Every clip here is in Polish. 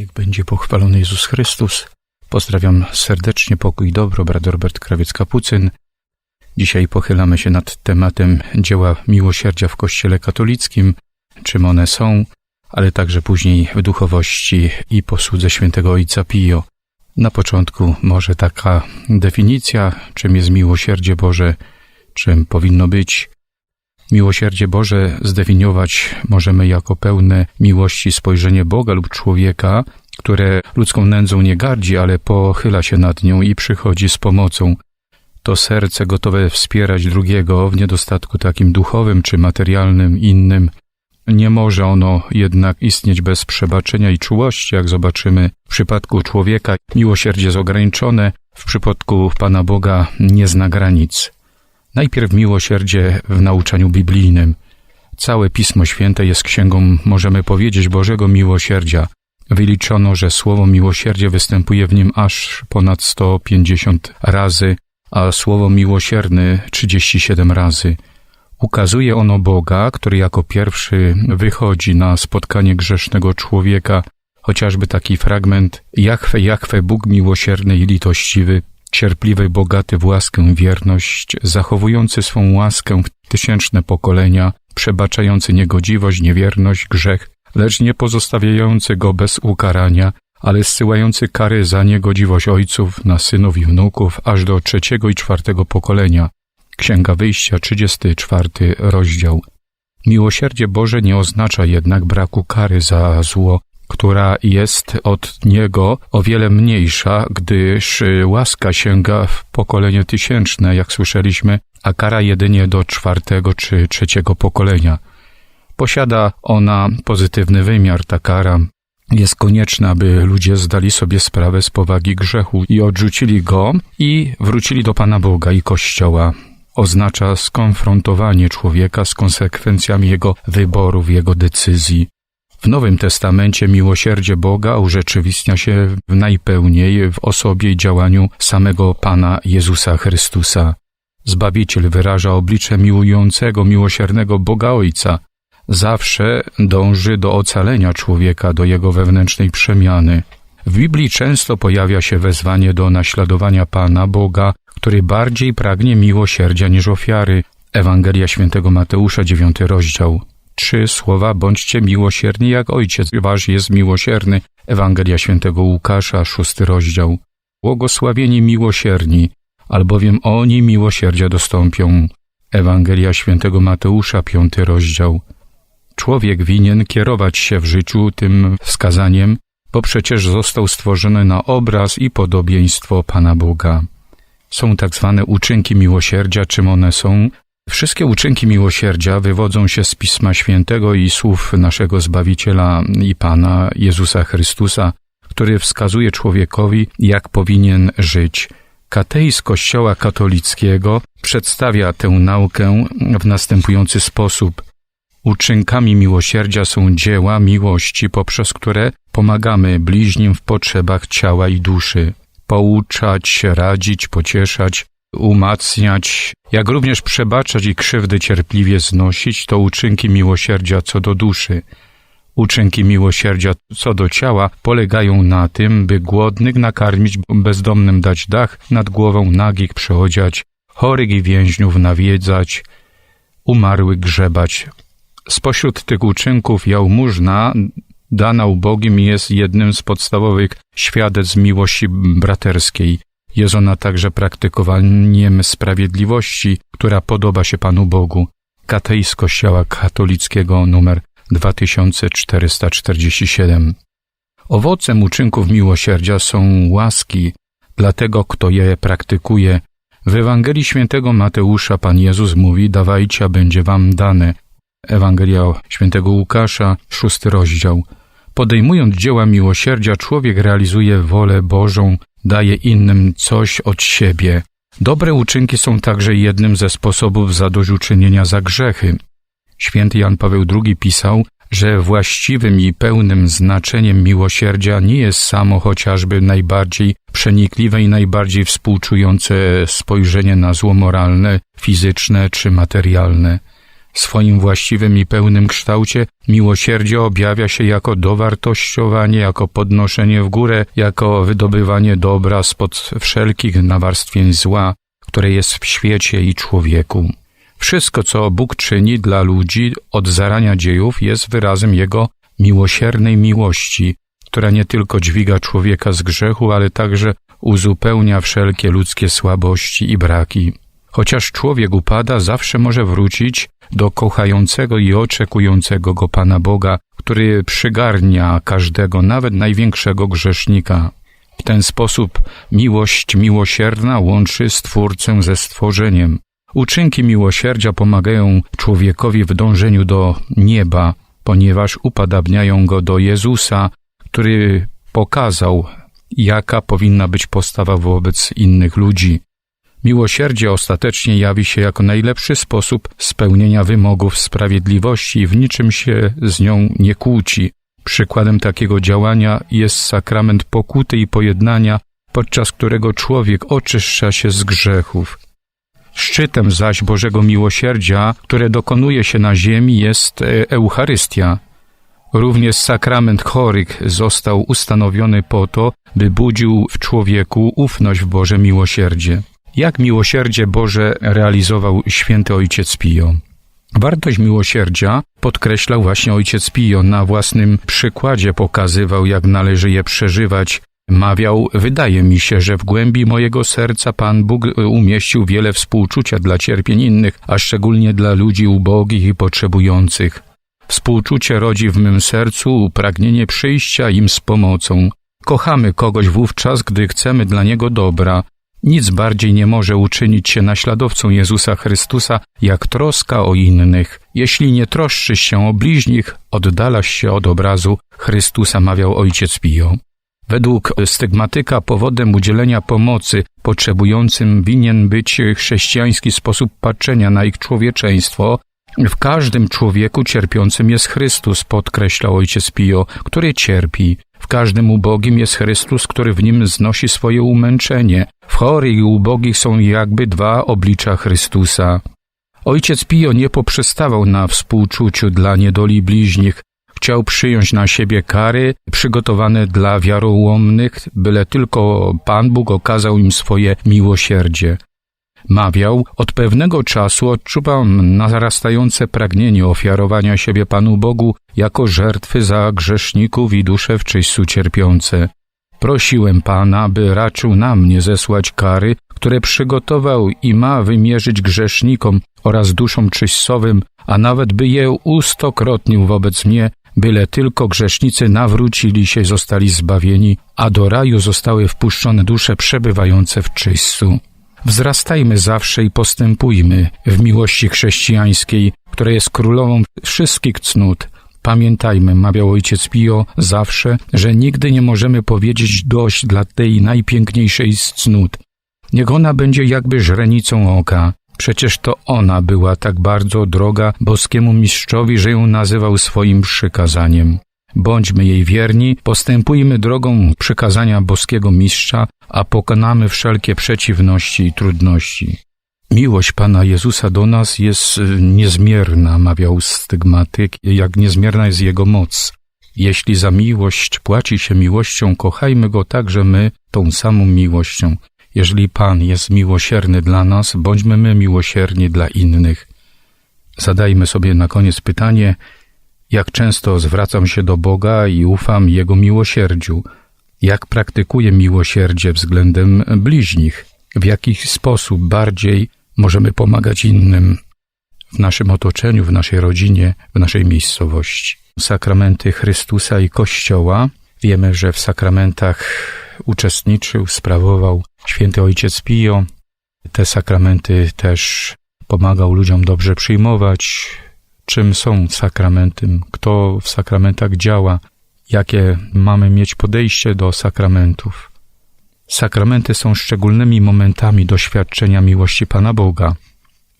Niech będzie pochwalony Jezus Chrystus. Pozdrawiam serdecznie, pokój dobro, brat Robert Krawiec-Kapucyn. Dzisiaj pochylamy się nad tematem dzieła miłosierdzia w Kościele katolickim, czym one są, ale także później w duchowości i posłudze świętego Ojca Pio. Na początku może taka definicja, czym jest miłosierdzie Boże, czym powinno być. Miłosierdzie Boże zdefiniować możemy jako pełne miłości spojrzenie Boga lub człowieka, które ludzką nędzą nie gardzi, ale pochyla się nad nią i przychodzi z pomocą. To serce gotowe wspierać drugiego w niedostatku takim duchowym czy materialnym, innym. Nie może ono jednak istnieć bez przebaczenia i czułości, jak zobaczymy w przypadku człowieka. Miłosierdzie jest ograniczone, w przypadku Pana Boga nie zna granic. Najpierw miłosierdzie w nauczaniu biblijnym. Całe Pismo Święte jest księgą, możemy powiedzieć, Bożego miłosierdzia. Wyliczono, że słowo miłosierdzie występuje w nim aż ponad 150 razy, a słowo miłosierny 37 razy. Ukazuje ono Boga, który jako pierwszy wychodzi na spotkanie grzesznego człowieka, chociażby taki fragment Jachwę, Jachwę, Bóg miłosierny i litościwy, cierpliwy, bogaty w łaskę wierność, zachowujący swą łaskę w tysięczne pokolenia, przebaczający niegodziwość, niewierność, grzech, lecz nie pozostawiający go bez ukarania, ale zsyłający kary za niegodziwość ojców na synów i wnuków aż do trzeciego i czwartego pokolenia. Księga Wyjścia, 34 rozdział. Miłosierdzie Boże nie oznacza jednak braku kary za zło, która jest od Niego o wiele mniejsza, gdyż łaska sięga w pokolenie tysięczne, jak słyszeliśmy, a kara jedynie do czwartego czy trzeciego pokolenia. Posiada ona pozytywny wymiar, ta kara. Jest konieczna, aby ludzie zdali sobie sprawę z powagi grzechu i odrzucili go i wrócili do Pana Boga i Kościoła. Oznacza skonfrontowanie człowieka z konsekwencjami jego wyborów, jego decyzji. W Nowym Testamencie miłosierdzie Boga urzeczywistnia się najpełniej w osobie i działaniu samego Pana Jezusa Chrystusa. Zbawiciel wyraża oblicze miłującego, miłosiernego Boga Ojca. Zawsze dąży do ocalenia człowieka, do jego wewnętrznej przemiany. W Biblii często pojawia się wezwanie do naśladowania Pana Boga, który bardziej pragnie miłosierdzia niż ofiary. Ewangelia świętego Mateusza, dziewiąty rozdział. Trzy słowa, bądźcie miłosierni jak Ojciec Wasz jest miłosierny. Ewangelia świętego Łukasza, szósty rozdział. Błogosławieni miłosierni, albowiem oni miłosierdzia dostąpią. Ewangelia świętego Mateusza, piąty rozdział. Człowiek winien kierować się w życiu tym wskazaniem, bo przecież został stworzony na obraz i podobieństwo Pana Boga. Są tak zwane uczynki miłosierdzia, czym one są? Wszystkie uczynki miłosierdzia wywodzą się z Pisma Świętego i słów naszego Zbawiciela i Pana Jezusa Chrystusa, który wskazuje człowiekowi, jak powinien żyć. Kateizm Kościoła katolickiego przedstawia tę naukę w następujący sposób. Uczynkami miłosierdzia są dzieła miłości, poprzez które pomagamy bliźnim w potrzebach ciała i duszy. Pouczać, radzić, pocieszać, umacniać, jak również przebaczać i krzywdy cierpliwie znosić, to uczynki miłosierdzia co do duszy. Uczynki miłosierdzia co do ciała polegają na tym, by głodnych nakarmić, bezdomnym dać dach nad głową, nagich przechodzić, chorych i więźniów nawiedzać, umarłych grzebać. Spośród tych uczynków jałmużna dana ubogim jest jednym z podstawowych świadectw miłości braterskiej. Jest ona także praktykowaniem sprawiedliwości, która podoba się Panu Bogu. Kateizm Kościoła katolickiego numer 2447. Owocem uczynków miłosierdzia są łaski dla tego, kto je praktykuje. W Ewangelii Świętego Mateusza Pan Jezus mówi: Dawajcie, a będzie wam dane. Ewangelia Świętego Łukasza, szósty rozdział. Podejmując dzieła miłosierdzia, człowiek realizuje wolę Bożą, daje innym coś od siebie. Dobre uczynki są także jednym ze sposobów zadośćuczynienia za grzechy. Święty Jan Paweł II pisał, że właściwym i pełnym znaczeniem miłosierdzia nie jest samo chociażby najbardziej przenikliwe i najbardziej współczujące spojrzenie na zło moralne, fizyczne czy materialne. W swoim właściwym i pełnym kształcie miłosierdzie objawia się jako dowartościowanie, jako podnoszenie w górę, jako wydobywanie dobra spod wszelkich nawarstwień zła, które jest w świecie i człowieku. Wszystko, co Bóg czyni dla ludzi od zarania dziejów, jest wyrazem Jego miłosiernej miłości, która nie tylko dźwiga człowieka z grzechu, ale także uzupełnia wszelkie ludzkie słabości i braki. Chociaż człowiek upada, zawsze może wrócić do kochającego i oczekującego go Pana Boga, który przygarnia każdego, nawet największego grzesznika. W ten sposób miłość miłosierna łączy Stwórcę ze stworzeniem. Uczynki miłosierdzia pomagają człowiekowi w dążeniu do nieba, ponieważ upadabniają go do Jezusa, który pokazał, jaka powinna być postawa wobec innych ludzi. Miłosierdzie ostatecznie jawi się jako najlepszy sposób spełnienia wymogów sprawiedliwości i w niczym się z nią nie kłóci. Przykładem takiego działania jest sakrament pokuty i pojednania, podczas którego człowiek oczyszcza się z grzechów. Szczytem zaś Bożego miłosierdzia, które dokonuje się na ziemi, jest e, Eucharystia. Również sakrament chorych został ustanowiony po to, by budził w człowieku ufność w Boże miłosierdzie. Jak miłosierdzie Boże realizował święty ojciec Pio? Wartość miłosierdzia podkreślał właśnie ojciec Pio, na własnym przykładzie pokazywał, jak należy je przeżywać. Mawiał, wydaje mi się, że w głębi mojego serca Pan Bóg umieścił wiele współczucia dla cierpień innych, a szczególnie dla ludzi ubogich i potrzebujących. Współczucie rodzi w mym sercu pragnienie przyjścia im z pomocą. Kochamy kogoś wówczas, gdy chcemy dla niego dobra, nic bardziej nie może uczynić się naśladowcą Jezusa Chrystusa, jak troska o innych. Jeśli nie troszczysz się o bliźnich, oddalasz się od obrazu Chrystusa, mawiał ojciec Pio. Według stygmatyka powodem udzielenia pomocy potrzebującym winien być chrześcijański sposób patrzenia na ich człowieczeństwo. W każdym człowieku cierpiącym jest Chrystus, podkreślał ojciec Pio, który cierpi. W każdym ubogim jest Chrystus, który w nim znosi swoje umęczenie. W chorych i ubogich są jakby dwa oblicza Chrystusa. Ojciec Pio nie poprzestawał na współczuciu dla niedoli bliźnich, chciał przyjąć na siebie kary przygotowane dla wiarołomnych, byle tylko Pan Bóg okazał im swoje miłosierdzie. Mawiał, od pewnego czasu odczuwam narastające pragnienie ofiarowania siebie Panu Bogu jako żertwy za grzeszników i dusze w czyśćcu cierpiące. Prosiłem Pana, by raczył na mnie zesłać kary, które przygotował i ma wymierzyć grzesznikom oraz duszom czyśćcowym, a nawet by je ustokrotnił wobec mnie, byle tylko grzesznicy nawrócili się i zostali zbawieni, a do raju zostały wpuszczone dusze przebywające w czyśćcu. Wzrastajmy zawsze i postępujmy w miłości chrześcijańskiej, która jest królową wszystkich cnót. Pamiętajmy, mawiał ojciec Pio zawsze, że nigdy nie możemy powiedzieć dość dla tej najpiękniejszej z cnót. Niech ona będzie jakby źrenicą oka. Przecież to ona była tak bardzo droga boskiemu mistrzowi, że ją nazywał swoim przykazaniem. Bądźmy jej wierni, postępujmy drogą przykazania boskiego mistrza, a pokonamy wszelkie przeciwności i trudności. Miłość Pana Jezusa do nas jest y, niezmierna, mawiał stygmatyk, jak niezmierna jest Jego moc. Jeśli za miłość płaci się miłością, kochajmy Go także my tą samą miłością. Jeżeli Pan jest miłosierny dla nas, bądźmy my miłosierni dla innych. Zadajmy sobie na koniec pytanie, jak często zwracam się do Boga i ufam Jego miłosierdziu, jak praktykuję miłosierdzie względem bliźnich, w jaki sposób bardziej możemy pomagać innym w naszym otoczeniu, w naszej rodzinie, w naszej miejscowości. Sakramenty Chrystusa i Kościoła. Wiemy, że w sakramentach uczestniczył, sprawował święty ojciec Pio. Te sakramenty też pomagał ludziom dobrze przyjmować, czym są sakramenty, kto w sakramentach działa, jakie mamy mieć podejście do sakramentów. Sakramenty są szczególnymi momentami doświadczenia miłości Pana Boga.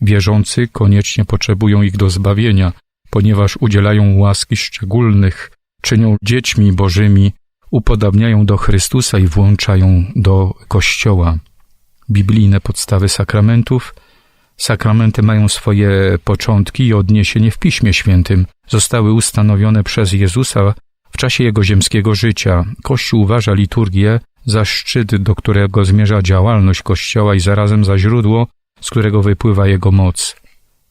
Wierzący koniecznie potrzebują ich do zbawienia, ponieważ udzielają łaski szczególnych, czynią dziećmi bożymi, upodabniają do Chrystusa i włączają do Kościoła. Biblijne podstawy sakramentów – Sakramenty mają swoje początki i odniesienie w Piśmie Świętym. Zostały ustanowione przez Jezusa w czasie jego ziemskiego życia. Kościół uważa liturgię za szczyt, do którego zmierza działalność Kościoła i zarazem za źródło, z którego wypływa jego moc.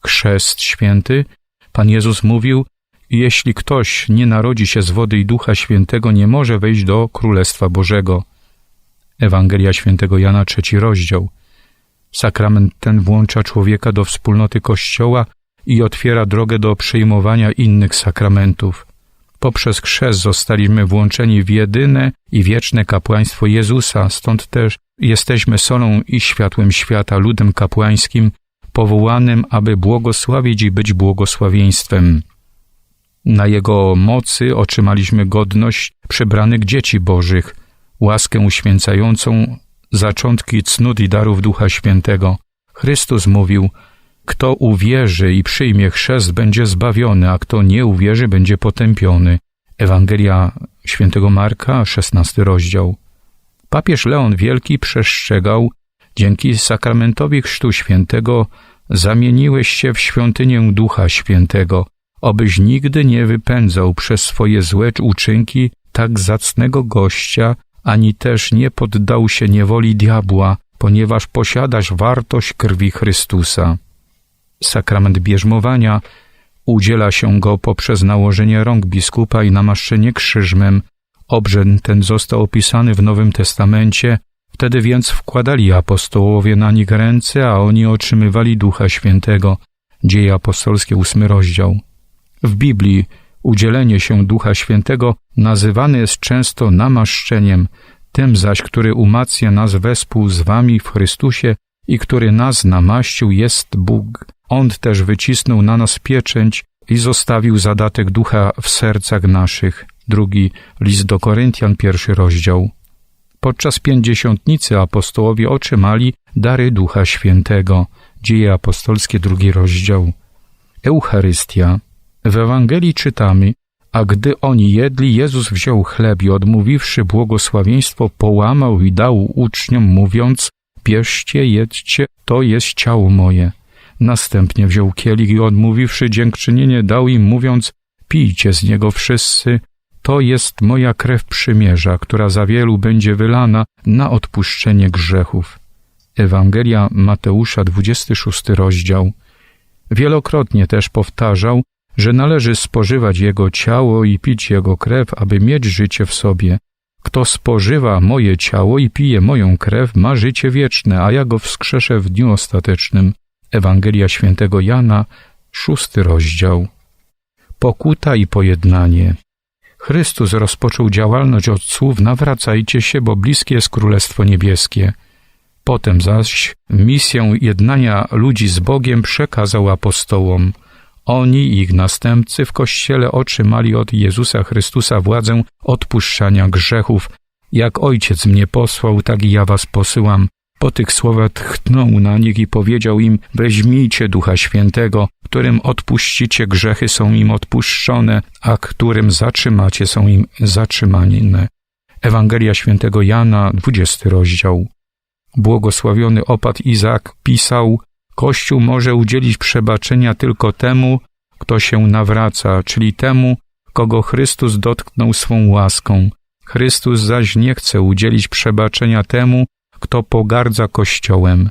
Chrzest święty, Pan Jezus mówił, jeśli ktoś nie narodzi się z wody i ducha świętego, nie może wejść do Królestwa Bożego. Ewangelia świętego Jana, trzeci rozdział. Sakrament ten włącza człowieka do wspólnoty Kościoła i otwiera drogę do przyjmowania innych sakramentów. Poprzez chrzest zostaliśmy włączeni w jedyne i wieczne kapłaństwo Jezusa, stąd też jesteśmy solą i światłem świata, ludem kapłańskim, powołanym, aby błogosławić i być błogosławieństwem. Na Jego mocy otrzymaliśmy godność przybranych dzieci Bożych, łaskę uświęcającą zaczątki cnót i darów Ducha Świętego. Chrystus mówił, kto uwierzy i przyjmie chrzest, będzie zbawiony, a kto nie uwierzy, będzie potępiony. Ewangelia świętego Marka, szesnasty rozdział. Papież Leon Wielki przestrzegał, dzięki sakramentowi Chrztu Świętego zamieniłeś się w świątynię Ducha Świętego, obyś nigdy nie wypędzał przez swoje złe uczynki tak zacnego gościa, ani też nie poddał się niewoli diabła, ponieważ posiadasz wartość krwi Chrystusa. Sakrament bierzmowania udziela się go poprzez nałożenie rąk biskupa i namaszczenie krzyżmem. Obrzęd ten został opisany w Nowym Testamencie, wtedy więc wkładali apostołowie na nich ręce, a oni otrzymywali Ducha Świętego. Dzieje apostolskie, ósmy rozdział. W Biblii udzielenie się Ducha Świętego nazywane jest często namaszczeniem, tym zaś, który umacnia nas wespół z wami w Chrystusie i który nas namaścił, jest Bóg. On też wycisnął na nas pieczęć i zostawił zadatek ducha w sercach naszych. Drugi list do Koryntian, pierwszy rozdział. Podczas pięćdziesiątnicy apostołowie otrzymali dary Ducha Świętego. Dzieje apostolskie, drugi rozdział. Eucharystia. W Ewangelii czytamy, a gdy oni jedli, Jezus wziął chleb i odmówiwszy błogosławieństwo, połamał i dał uczniom, mówiąc, bierzcie, jedźcie, to jest ciało moje. Następnie wziął kielich i odmówiwszy dziękczynienie, dał im, mówiąc, pijcie z niego wszyscy, to jest moja krew przymierza, która za wielu będzie wylana na odpuszczenie grzechów. Ewangelia Mateusza, 26 rozdział. Wielokrotnie też powtarzał, że należy spożywać Jego ciało i pić Jego krew, aby mieć życie w sobie. Kto spożywa moje ciało i pije moją krew, ma życie wieczne, a ja go wskrzeszę w dniu ostatecznym. Ewangelia świętego Jana, szósty rozdział. Pokuta i pojednanie. Chrystus rozpoczął działalność od słów nawracajcie się, bo bliskie jest Królestwo Niebieskie. Potem zaś misję jednania ludzi z Bogiem przekazał apostołom – oni i ich następcy w Kościele otrzymali od Jezusa Chrystusa władzę odpuszczania grzechów. Jak Ojciec mnie posłał, tak i ja was posyłam. Po tych słowach tchnął na nich i powiedział im, weźmijcie Ducha Świętego, którym odpuścicie grzechy są im odpuszczone, a którym zatrzymacie są im zatrzymane. Ewangelia świętego Jana, 20 rozdział. Błogosławiony opat Izak pisał, Kościół może udzielić przebaczenia tylko temu, kto się nawraca, czyli temu, kogo Chrystus dotknął swą łaską. Chrystus zaś nie chce udzielić przebaczenia temu, kto pogardza Kościołem.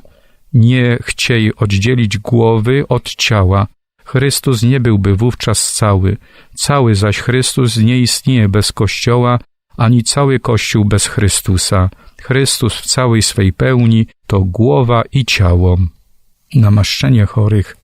Nie chciej oddzielić głowy od ciała. Chrystus nie byłby wówczas cały. Cały zaś Chrystus nie istnieje bez Kościoła, ani cały Kościół bez Chrystusa. Chrystus w całej swej pełni to głowa i ciało namaszczenie chorych.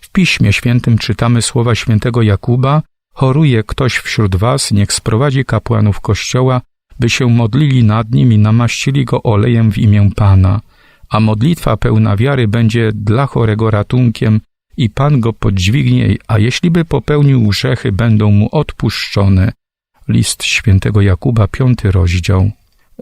W Piśmie Świętym czytamy słowa świętego Jakuba: Choruje ktoś wśród was, niech sprowadzi kapłanów kościoła, by się modlili nad nim i namaścili go olejem w imię Pana. A modlitwa pełna wiary będzie dla chorego ratunkiem i Pan go podźwignie, a jeśli by popełnił grzechy, będą mu odpuszczone. List świętego Jakuba, piąty rozdział.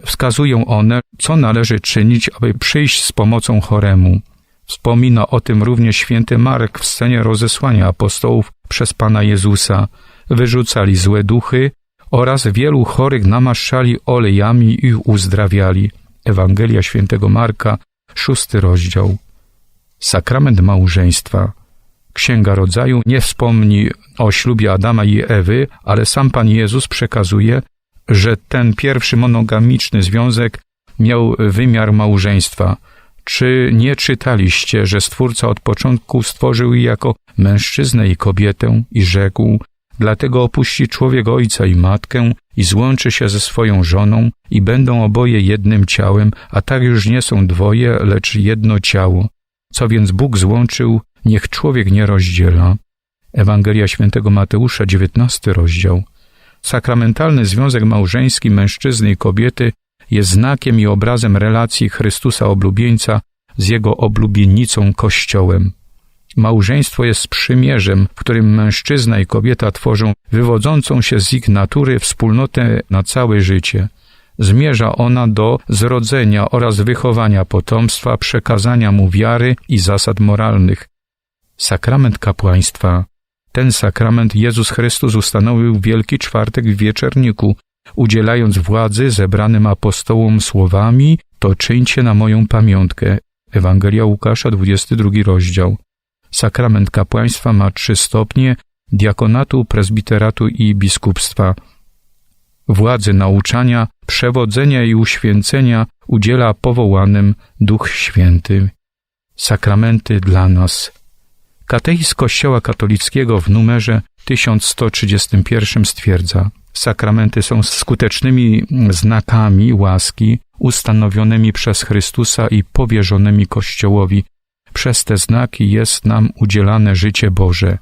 Wskazują one, co należy czynić, aby przyjść z pomocą choremu. Wspomina o tym również święty Marek w scenie rozesłania apostołów przez Pana Jezusa. Wyrzucali złe duchy oraz wielu chorych namaszczali olejami i uzdrawiali. Ewangelia świętego Marka, szósty rozdział. Sakrament małżeństwa. Księga Rodzaju nie wspomni o ślubie Adama i Ewy, ale sam Pan Jezus przekazuje, że ten pierwszy monogamiczny związek miał wymiar małżeństwa. Czy nie czytaliście, że Stwórca od początku stworzył je jako mężczyznę i kobietę i rzekł, dlatego opuści człowiek ojca i matkę i złączy się ze swoją żoną i będą oboje jednym ciałem, a tak już nie są dwoje, lecz jedno ciało. Co więc Bóg złączył, niech człowiek nie rozdziela. Ewangelia świętego Mateusza, 19 rozdział. Sakramentalny związek małżeński mężczyzny i kobiety jest znakiem i obrazem relacji Chrystusa oblubieńca z jego oblubienicą Kościołem. Małżeństwo jest przymierzem, w którym mężczyzna i kobieta tworzą wywodzącą się z ich natury wspólnotę na całe życie. Zmierza ona do zrodzenia oraz wychowania potomstwa, przekazania mu wiary i zasad moralnych. Sakrament kapłaństwa. Ten sakrament Jezus Chrystus ustanowił Wielki Czwartek w Wieczerniku, udzielając władzy zebranym apostołom słowami to czyńcie na moją pamiątkę. Ewangelia Łukasza, 22 rozdział. Sakrament kapłaństwa ma trzy stopnie diakonatu, prezbiteratu i biskupstwa. Władzy nauczania, przewodzenia i uświęcenia udziela powołanym Duch Święty. Sakramenty dla nas. Katechizm Kościoła katolickiego w numerze 1131 stwierdza: Sakramenty są skutecznymi znakami łaski ustanowionymi przez Chrystusa i powierzonymi Kościołowi. Przez te znaki jest nam udzielane życie Boże.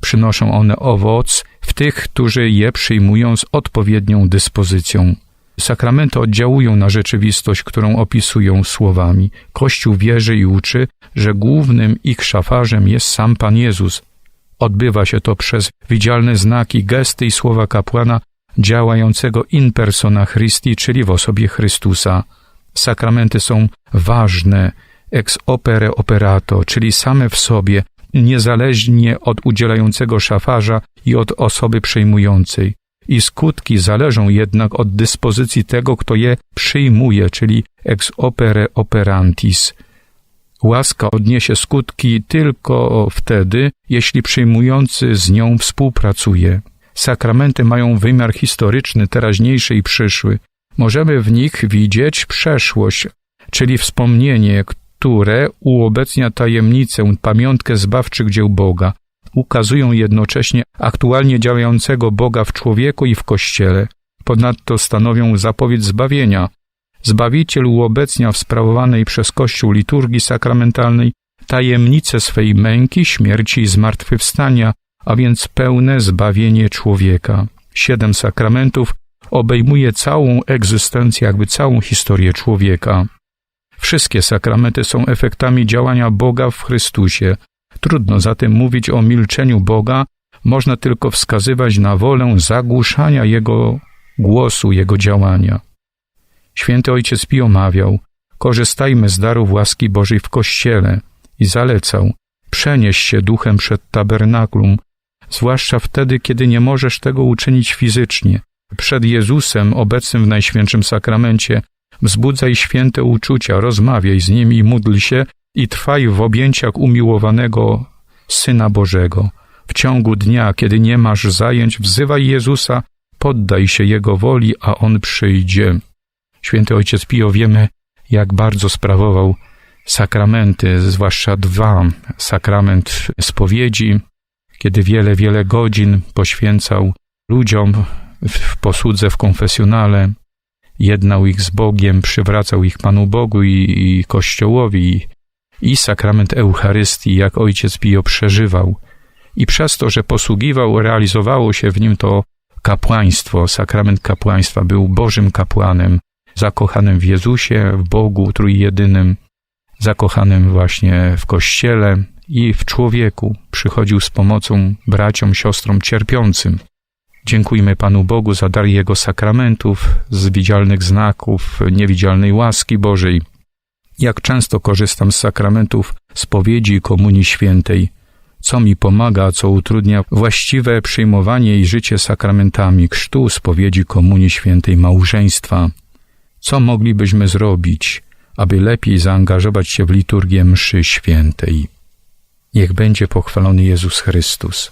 Przynoszą one owoc w tych, którzy je przyjmują z odpowiednią dyspozycją. Sakramenty oddziałują na rzeczywistość, którą opisują słowami. Kościół wierzy i uczy, że głównym ich szafarzem jest sam Pan Jezus. Odbywa się to przez widzialne znaki, gesty i słowa kapłana działającego in persona Christi, czyli w osobie Chrystusa. Sakramenty są ważne, ex opere operato, czyli same w sobie, niezależnie od udzielającego szafarza i od osoby przejmującej. I skutki zależą jednak od dyspozycji tego, kto je przyjmuje, czyli ex opere operantis. Łaska odniesie skutki tylko wtedy, jeśli przyjmujący z nią współpracuje. Sakramenty mają wymiar historyczny, teraźniejszy i przyszły. Możemy w nich widzieć przeszłość, czyli wspomnienie, które uobecnia tajemnicę, pamiątkę zbawczych dzieł Boga. Ukazują jednocześnie aktualnie działającego Boga w człowieku i w Kościele. Ponadto stanowią zapowiedź zbawienia. Zbawiciel uobecnia w sprawowanej przez Kościół liturgii sakramentalnej tajemnicę swej męki, śmierci i zmartwychwstania, a więc pełne zbawienie człowieka. Siedem sakramentów obejmuje całą egzystencję, jakby całą historię człowieka. Wszystkie sakramenty są efektami działania Boga w Chrystusie. Trudno zatem mówić o milczeniu Boga, można tylko wskazywać na wolę zagłuszania Jego głosu, Jego działania. Święty Ojciec Pio mawiał, korzystajmy z darów łaski Bożej w Kościele i zalecał, przenieś się duchem przed tabernaklum, zwłaszcza wtedy, kiedy nie możesz tego uczynić fizycznie. Przed Jezusem obecnym w Najświętszym Sakramencie wzbudzaj święte uczucia, rozmawiaj z Nim i módl się i trwaj w objęciach umiłowanego Syna Bożego. W ciągu dnia, kiedy nie masz zajęć, wzywaj Jezusa, poddaj się Jego woli, a On przyjdzie. Święty Ojciec Pio wiemy, jak bardzo sprawował sakramenty, zwłaszcza dwa, sakrament spowiedzi kiedy wiele, wiele godzin poświęcał ludziom w posłudze w konfesjonale, jednał ich z Bogiem, przywracał ich Panu Bogu i, i Kościołowi, i sakrament Eucharystii, jak ojciec Pio przeżywał. I przez to, że posługiwał, realizowało się w nim to kapłaństwo, sakrament kapłaństwa, był Bożym kapłanem, zakochanym w Jezusie, w Bogu Trójjedynym, zakochanym właśnie w Kościele, i w człowieku przychodził z pomocą braciom, siostrom cierpiącym. Dziękujmy Panu Bogu za dar Jego sakramentów, z widzialnych znaków, niewidzialnej łaski Bożej. Jak często korzystam z sakramentów spowiedzi i komunii świętej, co mi pomaga, co utrudnia właściwe przyjmowanie i życie sakramentami chrztu, spowiedzi, komunii świętej, małżeństwa. Co moglibyśmy zrobić, aby lepiej zaangażować się w liturgię mszy świętej. Niech będzie pochwalony Jezus Chrystus.